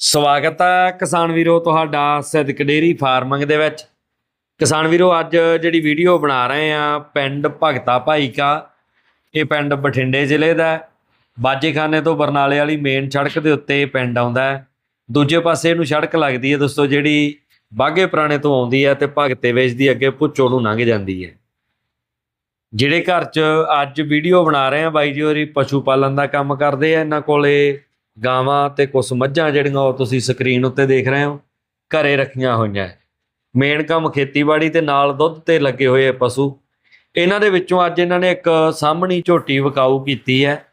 ਸਵਾਗਤ ਹੈ ਕਿਸਾਨ ਵੀਰੋ ਤੁਹਾਡਾ ਸਿੱਧਕ ਡੇਰੀ ਫਾਰਮਿੰਗ ਦੇ ਵਿੱਚ। ਕਿਸਾਨ ਵੀਰੋ, ਅੱਜ ਜਿਹੜੀ ਵੀਡੀਓ ਬਣਾ ਰਹੇ ਆ ਪਿੰਡ ਭਗਤਾ ਭਾਈ ਕਾ, ਇਹ ਪਿੰਡ ਬਠਿੰਡੇ ਜ਼ਿਲ੍ਹੇ ਦਾ ਬਾਜੇਖਾਨੇ ਤੋਂ ਬਰਨਾਲੇ ਵਾਲੀ ਮੇਨ ਸੜਕ ਦੇ ਉੱਤੇ ਇਹ ਪਿੰਡ ਆਉਂਦਾ ਹੈ। ਦੂਜੇ ਪਾਸੇ ਇਹਨੂੰ ਸੜਕ ਲੱਗਦੀ ਹੈ ਦੋਸਤੋ, ਜਿਹੜੀ ਬਾਗੇ ਪੁਰਾਣੇ ਤੋਂ ਆਉਂਦੀ ਹੈ ਤੇ ਭਗਤੇ ਵੇਚਦੀ ਅੱਗੇ ਪੁੱਚੋ ਨੂੰ ਲੰਘ ਜਾਂਦੀ ਹੈ। ਜਿਹੜੇ ਘਰ 'ਚ ਅੱਜ ਵੀਡੀਓ ਬਣਾ ਰਹੇ ਆ ਬਾਈ ਜੀ ਹੋਰੀ ਪਸ਼ੂ ਪਾਲਣ ਦਾ ਕੰਮ ਕਰਦੇ ਆ, ਇਹਨਾਂ ਕੋਲੇ ਗਾਵਾਂ ਤੇ ਕੁਝ ਮੱਝਾਂ ਜਿਹੜੀਆਂ ਉਹ ਤੁਸੀਂ ਸਕਰੀਨ ਉੱਤੇ ਦੇਖ ਰਹੇ ਹੋ, ਘਰੇ ਰੱਖੀਆਂ ਹੋਈਆਂ। ਮੇਨ ਕੰਮ ਖੇਤੀਬਾੜੀ ਤੇ ਨਾਲ ਦੁੱਧ ਤੇ ਲੱਗੇ ਹੋਏ ਪਸ਼ੂ। ਇਹਨਾਂ ਦੇ ਵਿੱਚੋਂ ਅੱਜ ਇਹਨਾਂ ਨੇ ਇੱਕ ਸਾਹਮਣੀ ਝੋਟੀ ਵਿਕਾਊ ਕੀਤੀ ਹੈ।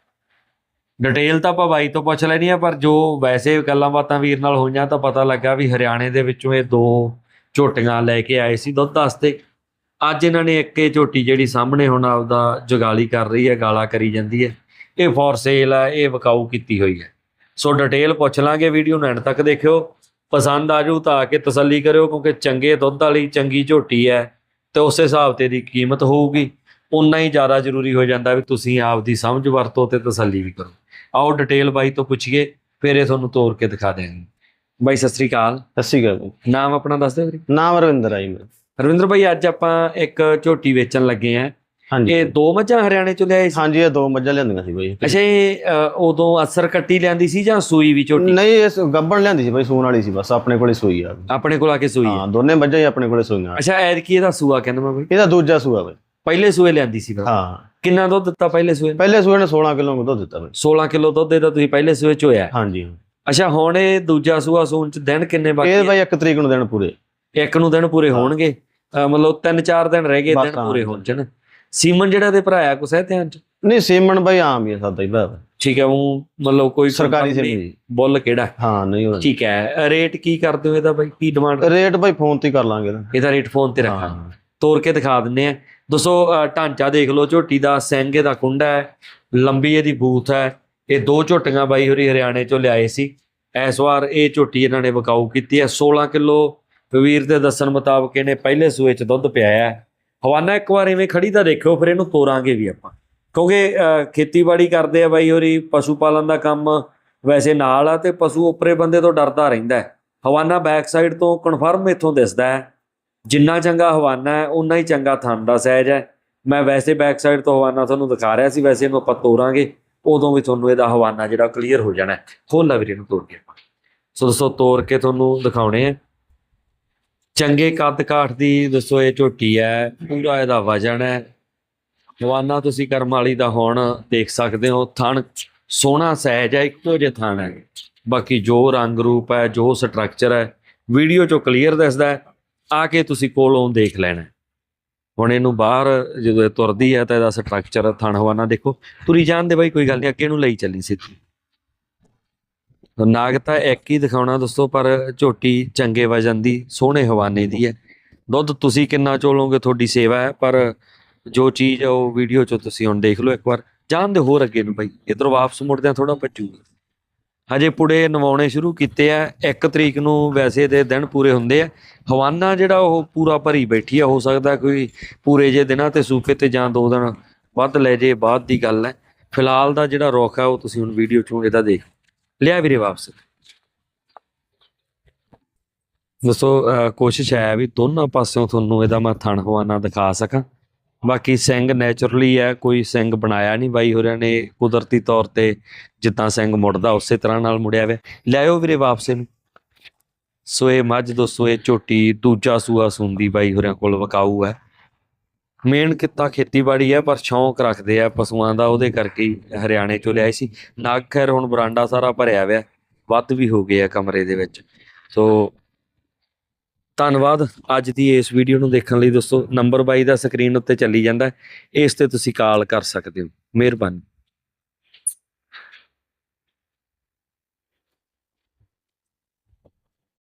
ਡਿਟੇਲ ਤਾਂ ਆਪਾਂ ਬਾਈ ਤੋਂ ਪੁੱਛ ਲੈਣੀ ਆ, ਪਰ ਜੋ ਵੈਸੇ ਗੱਲਾਂ ਬਾਤਾਂ ਵੀਰ ਨਾਲ ਹੋਈਆਂ ਤਾਂ ਪਤਾ ਲੱਗਾ ਵੀ ਹਰਿਆਣੇ ਦੇ ਵਿੱਚੋਂ ਇਹ ਦੋ ਝੋਟੀਆਂ ਲੈ ਕੇ ਆਏ ਸੀ ਦੁੱਧ ਵਾਸਤੇ। ਅੱਜ ਇਹਨਾਂ ਨੇ ਇੱਕ ਇਹ ਝੋਟੀ ਜਿਹੜੀ ਸਾਹਮਣੇ ਹੁਣ ਆਪਦਾ ਜੁਗਾਲੀ ਕਰ ਰਹੀ ਹੈ, ਗਾਲਾ ਕਰੀ ਜਾਂਦੀ ਹੈ। ਇਹ ਫੋਰ ਸੇਲ ਹੈ ਇਹ ਵਿਕਾਊ ਕੀਤੀ ਹੋਈ ਹੈ। ਸੋ ਡਿਟੇਲ ਪੁੱਛ ਲਾਂਗੇ ਵੀਡੀਓ ਨੂੰ ਐਂਡ ਤੱਕ ਦੇਖਿਓ। ਪਸੰਦ ਆ ਜਾਊ ਤਾਂ ਆ ਕੇ ਤਸੱਲੀ ਕਰਿਓ ਕਿਉਂਕਿ ਚੰਗੇ ਦੁੱਧ ਵਾਲੀ ਚੰਗੀ ਝੋਟੀ ਹੈ ਤੇ ਉਸ ਹਿਸਾਬ ਤੇ ਦੀ ਕੀਮਤ ਹੋਊਗੀ। ਉਨਾ ਹੀ ਜ਼ਿਆਦਾ ਜ਼ਰੂਰੀ ਹੋ ਜਾਂਦਾ ਵੀ ਤੁਸੀਂ ਆਪ ਦੀ ਸਮਝ ਵਰਤੋ ਤੇ ਤਸੱਲੀ ਵੀ ਕਰੋ। ਆਓ ਡਿਟੇਲ ਬਾਈ ਤੋਂ ਪੁੱਛੀਏ ਫਿਰ ਇਹ ਤੁਹਾਨੂੰ ਤੋੜ ਕੇ ਦਿਖਾ ਦਿਆਂਗੇ। ਬਾਈ ਸਤਿ ਸ੍ਰੀ ਅਕਾਲ। ਸਤਿ ਸ਼੍ਰੀ ਅਕਾਲ ਜੀ। ਨਾਮ ਆਪਣਾ ਦੱਸ ਦਿਓ ਵੀਰੇ। ਨਾਮ ਰਵਿੰਦਰ ਆਈ ਮੇਰਾ। ਰਵਿੰਦਰ ਭਾਈ ਅੱਜ ਆਪਾਂ ਇੱਕ ਝੋਟੀ ਵੇਚਣ ਲੱਗੇ ਆ ਇਹ ਦੋ ਮੱਝਾਂ ਹਰਿਆਣੇ ਚੋਂ ਲਿਆਏ ਸੀ? ਹਾਂਜੀ ਇਹ ਦੋ ਮੱਝਾਂ ਲਿਆਂਦੀਆਂ ਸੀ ਬਾਈ। ਅੱਛਾ ਇਹ ਅ, ਉਦੋਂ ਅਸਰ ਕੱਟੀ ਲਿਆਂਦੀ ਸੀ ਜਾਂ ਸੂਈ ਵੀ ਝੋਟੀ ਨਹੀਂ ਇਸ ਗੱਬਣ ਲਿਆਂਦੀ ਸੀ ਬਾਈ ਸੂਣ ਵਾਲੀ ਸੀ ਬਸ ਆਪਣੇ ਕੋਲੇ ਸੂਈ ਆ। ਆਪਣੇ ਕੋਲ ਆ ਕੇ ਸੂਈ ਹੈ ਹਾਂ ਦੋਨੇ ਮੱਝਾਂ ਹੀ ਆਪਣੇ ਕੋਲੇ ਸੂਈਆਂ। ਅੱਛਾ ਐਤਕੀ ਇਹਦਾ ਸੂਆ ਕਹਿੰਦਾ ਮੈਂ ਬਈ। ਇਹਦਾ ਦੂਜਾ ਸੂਆ ਬਾਈ। ਪਹਿਲੇ ਸੂਏ ਲਿਆਂਦੀ ਸੀ ਫਿਰ ਹਾਂ। ਕਿੰਨਾ ਦੁੱਧ ਦਿੱਤਾ ਪਹਿਲੇ ਸੂਏ ਪਹਿਲੇ ਸੂਏ ਨੇ 16 ਕਿਲੋ ਦੁੱਧ ਦਿੱਤਾ ਬਾਈ। 16 ਕਿਲੋ ਦੁੱਧ ਇਹਦਾ ਤੁਸੀਂ ਪਹਿਲੇ ਸੂਏ ਚ ਹੋਇਆ। ਹਾਂਜੀ। ਅੱਛਾ ਹੁਣ ਇਹ ਦੂਜਾ ਸੂਆ ਸੂਣ ਚ ਦਿਨ ਕਿੰਨੇ ਬਾਕੀ ਇਹ ਹੈ? ਬਾਈ ਇੱਕ ਤਰੀਕ ਨੂੰ ਦਿਨ ਪੂਰੇ। ਇੱਕ ਨੂੰ ਦਿਨ ਪੂਰੇ ਹੋਣਗੇ। ਅ, ਮਤਲਬ 3-4 ਦਿਨ ਰਹਿ ਗਏ ਬਸ ਦਿਨ ਹਾਂ। ਪੂਰੇ ਹੋਣ ਚ ਨਾ। ਸੀਮਨ ਜਿਹੜਾ ਦੇ ਭਰਾਇਆ ਕੁਛ ਹੈ ਧਿਆਨ ਚ ਨਹੀਂ ਸੀਮਨ ਬਾਈ ਆਮ ਹੀ ਆ ਸਾਦਾ ਹੀ ਭਰਾ। ਠੀਕ ਹੈ ਉਹ ਮਤਲਬ ਕੋਈ ਸਰਕਾਰੀ ਜੀ। ਬੁੱਲ ਕਿਹੜਾ? ਹਾਂ ਨਹੀਂ ਹੋਣਾ ਠੀਕ ਹੈ ਰੇਟ ਕੀ ਕਰਦੇ ਹੋ ਇਹਦਾ ਬਾਈ? ਕੀ ਡਿਮਾਂਡ ਰੇਟ ਬਾਈ ਫੋਨ ਤੇ ਕਰ ਲਾਂਗੇ ਇਹਦਾ। ਇਹਦਾ ਰੇਟ ਫੋਨ ਤੇ ਰੱਖਾਂਗੇ ਹਾਂ। ਤੋੜ ਕੇ ਦਿਖਾ ਦਿੰਨੇ ਆ ਦੋਸਤੋ ਢਾਂਚਾ ਦੇਖ ਲਓ ਝੋਟੀ ਦਾ ਸਿੰਘ ਇਹਦਾ ਕੁੰਡਾ ਹੈ ਲੰਬੀ ਇਹਦੀ ਬੂਥ ਹੈ। ਇਹ ਦੋ ਝੋਟੀਆਂ ਬਾਈ ਹੋਰੀ ਹਰਿਆਣੇ ਚੋਂ ਲਿਆਏ ਸੀ। ਇਸ ਵਾਰ ਇਹ ਝੋਟੀ ਇਹਨਾਂ ਨੇ ਵਿਕਾਊ ਕੀਤੀ ਹੈ। 16 ਕਿਲੋ ਵੀਰ ਦੇ ਦੱਸਣ ਮੁਤਾਬਕ ਇਹਨੇ ਪਹਿਲੇ ਸੂਏ ਚ ਦੁੱਧ ਪਿਆਇਆ ਹੈ। ਹਵਾਨਾ ਇੱਕ ਵਾਰ ਐਵੇਂ ਖੜੀ ਤਾਂ ਦੇਖਿਓ, ਫਿਰ ਇਹਨੂੰ ਤੋਰਾਂਗੇ ਵੀ ਆਪਾਂ। ਕਿਉਂਕਿ ਖੇਤੀਬਾੜੀ ਕਰਦੇ ਆ ਬਾਈ ਹੋਰੀ ਪਸ਼ੂ ਪਾਲਣ ਦਾ ਕੰਮ ਵੈਸੇ ਨਾਲ ਆ ਤੇ ਪਸ਼ੂ ਉੱਪਰੇ ਬੰਦੇ ਤੋਂ ਡਰਦਾ ਰਹਿੰਦਾ ਹੈ। ਹਵਾਨਾ ਬੈਕ ਸਾਈਡ ਤੋਂ ਕਨਫਰਮ ਇੱਥੋਂ ਦਿਸਦਾ ਹੈ। ਜਿੰਨਾ ਚੰਗਾ ਹਵਾਨਾ ਹੈ ਉਨਾ ਹੀ ਚੰਗਾ ਥਣ ਦਾ ਸਹਿਜ ਹੈ। ਮੈਂ ਵੈਸੇ ਬੈਕ ਸਾਈਡ ਤੋਂ ਹਵਾਨਾ ਤੁਹਾਨੂੰ ਦਿਖਾ ਰਿਹਾ ਸੀ, ਵੈਸੇ ਇਹਨੂੰ ਆਪਾਂ ਤੋਰਾਂਗੇ, ਉਦੋਂ ਵੀ ਤੁਹਾਨੂੰ ਇਹਦਾ ਹਵਾਨਾ ਜਿਹੜਾ ਕਲੀਅਰ ਹੋ ਜਾਣਾ ਹੈ। ਲਾ ਵੀਰੇ ਨੂੰ ਤੋੜ ਕੇ ਆਪਾਂ। ਸੋ ਦੋਸਤੋ ਤੋੜ ਕੇ ਤੁਹਾਨੂੰ ਦਿਖਾਉਣੇ ਆ। ਚੰਗੇ ਕੱਦ ਕਾਠ ਦੀ ਦੱਸੋ ਇਹ ਝੋਟੀ ਹੈ, ਪੂਰਾ ਇਹਦਾ ਵਜਨ ਹੈ। ਹਵਾਨਾ ਤੁਸੀਂ ਕਰਮ ਵਾਲੀ ਦਾ ਹੁਣ ਦੇਖ ਸਕਦੇ ਹੋ, ਥਣ ਸੋਹਣਾ ਸਹਿਜ ਹੈ, ਇੱਕੋ ਜਿਹਾ ਥਣ ਹੈ। ਬਾਕੀ ਜੋ ਰੰਗ ਰੂਪ ਹੈ, ਜੋ ਸਟਰਕਚਰ ਹੈ, ਵੀਡੀਓ ਚੋਂ ਕਲੀਅਰ ਦਿਸਦਾ ਹੈ, ਆ ਕੇ ਤੁਸੀਂ ਕੋਲੋਂ ਦੇਖ ਲੈਣਾ। ਹੁਣ ਇਹਨੂੰ ਬਾਹਰ ਜਦੋਂ ਇਹ ਤੁਰਦੀ ਹੈ ਤਾਂ ਇਹਦਾ ਸਟਰਕਚਰ ਥਣ ਹਵਾਨਾ ਦੇਖੋ। ਤੁਰੀ ਜਾਣ ਦੇ ਬਾਈ, ਕੋਈ ਗੱਲ ਨਹੀਂ, ਅੱਗੇ ਨੂੰ ਲਈ ਚੱਲੀ ਸਿੱਧੀ। ਨਾਗ ਤਾਂ ਇੱਕ ਹੀ ਦਿਖਾਉਣਾ ਦੋਸਤੋ, ਪਰ ਝੋਟੀ ਚੰਗੇ ਵਜਨ ਦੀ, ਸੋਹਣੇ ਹਵਾਨੇ ਦੀ ਹੈ। ਦੁੱਧ ਤੁਸੀਂ ਕਿੰਨਾ ਚੋਲੋਗੇ, ਤੁਹਾਡੀ ਸੇਵਾ ਹੈ, ਪਰ ਜੋ ਚੀਜ਼ ਹੈ, ਉਹ ਵੀਡੀਓ ਚੋਂ ਤੁਸੀਂ ਹੁਣ ਦੇਖ ਲਓ ਇੱਕ ਵਾਰ। ਜਾਣ ਦੇ ਹੋਰ ਅੱਗੇ ਨੂੰ ਬਾਈ, ਇਧਰੋਂ ਵਾਪਸ ਮੁੜਦੇ ਆ ਥੋੜਾ ਭੱਜੂ ਹਜੇ ਪੁੜੇ ਨਵਾਉਣੇ ਸ਼ੁਰੂ ਕੀਤੇ ਆ, ਇੱਕ ਤਰੀਕ ਨੂੰ ਵੈਸੇ ਤੇ ਦਿਨ ਪੂਰੇ ਹੁੰਦੇ ਆ। ਹਵਾਨਾ ਜਿਹੜਾ ਉਹ ਪੂਰਾ ਭਰੀ ਬੈਠੀ ਆ, ਹੋ ਸਕਦਾ ਕੋਈ ਪੂਰੇ ਜੇ ਦਿਨਾਂ ਤੇ ਸੂਫੇ ਤੇ ਜਾਂ ਦੋ ਦਿਨ ਵੱਧ ਲੈ ਜੇ, ਬਾਅਦ ਦੀ ਗੱਲ ਹੈ। ਫਿਲਹਾਲ ਦਾ ਜਿਹੜਾ ਰੁੱਖ ਆ, ਉਹ ਤੁਸੀਂ ਹੁਣ ਵੀਡੀਓ ਚੋਂ ਇਹਦਾ ਦੇਖ ਲਿਆ ਵੀਰੇ ਵਾਪਸ। ਦੱਸੋ, ਅਹ, ਕੋਸ਼ਿਸ਼ ਹੈ ਵੀ ਦੋਨਾਂ ਪਾਸਿਓਂ ਤੁਹਾਨੂੰ ਇਹਦਾ ਮੈਂ ਥਣ ਹਵਾਨਾ ਦਿਖਾ ਸਕਾਂ। ਬਾਕੀ ਸਿੰਘ ਨੇਚਰਲੀ ਹੈ, ਕੋਈ ਸਿੰਘ ਬਣਾਇਆ ਨਹੀਂ ਬਾਈ ਹੋਰਿਆਂ ਨੇ ਕੁਦਰਤੀ ਤੌਰ ਤੇ, ਜਿੱਦਾਂ ਸਿੰਘ ਮੁੜਦਾ ਉਸੇ ਤਰ੍ਹਾਂ ਨਾਲ ਮੁੜਿਆ ਵੇ। ਲਿਆਓ ਵੀਰੇ ਵਾਪਸ ਇਹਨੂੰ। ਸੋਏ ਮੱਝ ਦੋਸਤੋ ਇਹ ਝੋਟੀ, ਦੂਜਾ ਸੂਆ ਸੁੰਦੀ ਬਾਈ ਹੋਰਿਆਂ ਕੋਲ ਵਕਾਊ ਹੈ। ਮੇਨ ਕਿੱਤਾ ਖੇਤੀਬਾੜੀ ਹੈ ਪਰ ਸ਼ੌਂਕ ਰੱਖਦੇ ਆ ਪਸ਼ੂਆਂ ਦਾ, ਉਹਦੇ ਕਰਕੇ ਹੀ ਹਰਿਆਣੇ ਚੋਂ ਲਿਆਏ ਸੀ। ਨਾਗ ਖੈਰ ਹੁਣ ਬਰਾਂਡਾ ਸਾਰਾ ਭਰਿਆ ਹੋਇਆ, ਵੱਧ ਵੀ ਹੋ ਗਏ ਆ ਕਮਰੇ ਦੇ ਵਿੱਚ। ਸੋ, ਧੰਨਵਾਦ ਅੱਜ ਦੀ ਇਸ ਵੀਡੀਓ ਨੂੰ ਦੇਖਣ ਲਈ ਦੋਸਤੋ। ਨੰਬਰ 22 ਦਾ ਸਕਰੀਨ ਉੱਤੇ ਚੱਲੀ ਜਾਂਦਾ ਇਸ ਤੇ ਤੁਸੀਂ ਕਾਲ ਕਰ ਸਕਦੇ ਹੋ। ਮਿਹਰਬਾਨੀ।